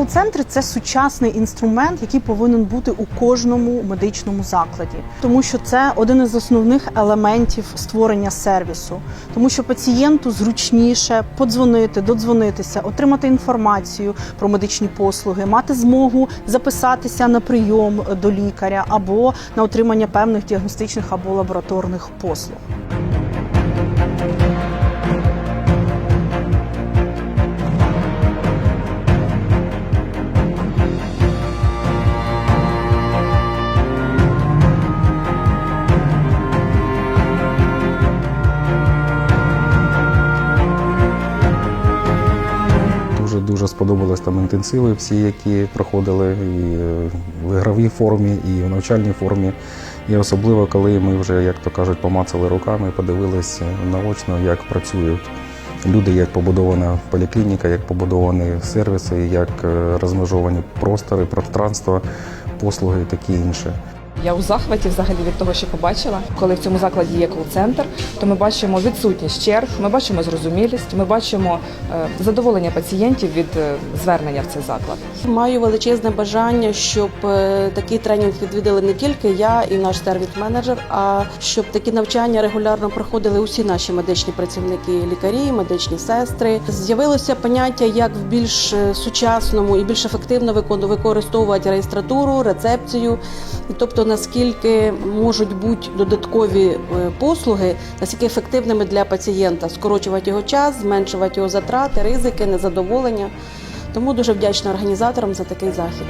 Кол-центри це сучасний інструмент, який повинен бути у кожному медичному закладі, тому що це один із основних елементів створення сервісу, тому що пацієнту зручніше подзвонити, додзвонитися, отримати інформацію про медичні послуги, мати змогу записатися на прийом до лікаря або на отримання певних діагностичних або лабораторних послуг. Дуже дуже сподобались там інтенсиви, всі, які проходили і е, в ігровій формі, і в навчальній формі. І особливо, коли ми вже, як то кажуть, помацали руками, подивилися наочно, як працюють люди, як побудована поліклініка, як побудовані сервіси, як е, розмежовані простори, пространства, послуги і таке інше. Я у захваті взагалі від того, що побачила. Коли в цьому закладі є кол-центр, то ми бачимо відсутність черг, ми бачимо зрозумілість, ми бачимо е, задоволення пацієнтів від е, звернення в цей заклад. Маю величезне бажання, щоб е, такий тренінг відвідали не тільки я і наш сервіс-менеджер, а щоб такі навчання регулярно проходили усі наші медичні працівники, лікарі, медичні сестри. З'явилося поняття, як в більш сучасному і більш ефективно використовувати реєстратуру, рецепцію, тобто наскільки можуть бути додаткові е, послуги, наскільки ефективними для пацієнта, скорочувати його час, зменшувати його затрати, ризики, незадоволення. Тому дуже вдячна організаторам за такий захід.